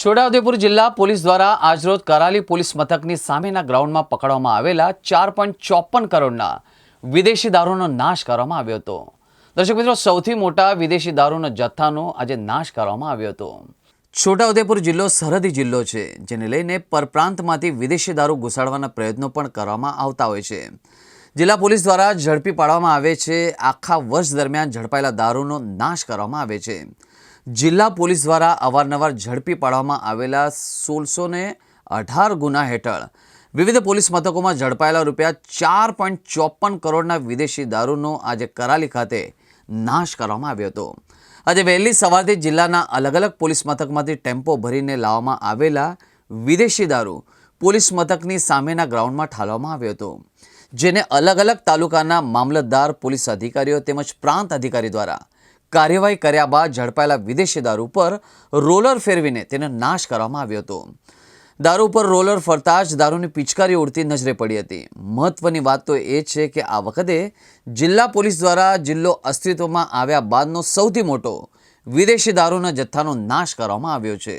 છોટાઉદેપુર જિલ્લા પોલીસ દ્વારા આજરોજ કરાલી પોલીસ મથકની સામેના ગ્રાઉન્ડમાં પકડવામાં આવેલા ચાર પોઈન્ટ ચોપન કરોડના વિદેશી દારૂનો નાશ કરવામાં આવ્યો હતો. દર્શક મિત્રો, સૌથી મોટા વિદેશી દારૂનો જથ્થાનો આજે નાશ કરવામાં આવ્યો હતો. છોટાઉદેપુર જિલ્લો સરહદી જિલ્લો છે, જેને લઈને પરપ્રાંતમાંથી વિદેશી દારૂ ઘુસાડવાના પ્રયત્નો પણ કરવામાં આવતા હોય છે. જિલ્લા પોલીસ દ્વારા ઝડપી પાડવામાં આવે છે. આખા વર્ષ દરમિયાન ઝડપાયેલા દારૂનો નાશ કરવામાં આવે છે. જિલ્લા પોલીસ દ્વારા અવારનવાર ઝડપી પાડવામાં આવેલા સોળસો ને અઢાર ગુના હેઠળ વિવિધ પોલીસ મથકોમાં ઝડપાયેલા રૂપિયા ચાર પોઈન્ટ ચોપન કરોડના વિદેશી દારૂનો આજે કરાલી ખાતે નાશ કરવામાં આવ્યો હતો. આજે વહેલી સવારથી જિલ્લાના અલગ અલગ પોલીસ મથકમાંથી ટેમ્પો ભરીને લાવવામાં આવેલા વિદેશી દારૂ પોલીસ મથકની સામેના ગ્રાઉન્ડમાં ઠાલવામાં આવ્યો હતો, જેને અલગ અલગ તાલુકાના મામલતદાર પોલીસ અધિકારીઓ તેમજ પ્રાંત અધિકારી દ્વારા કાર્યવાહી કર્યા બાદ ઝડપાયેલા વિદેશી દારૂ પર રોલર ફેરવીને તેનો નાશ કરવામાં આવ્યો હતો. દારૂ પર રોલર ફરતા જ દારૂની પિચકારી ઉડતી નજરે પડી હતી. મહત્વની વાત તો એ છે કે આ વખતે જિલ્લા પોલીસ દ્વારા જિલ્લો અસ્તિત્વમાં આવ્યા બાદનો સૌથી મોટો વિદેશી દારૂના જથ્થાનો નાશ કરવામાં આવ્યો છે.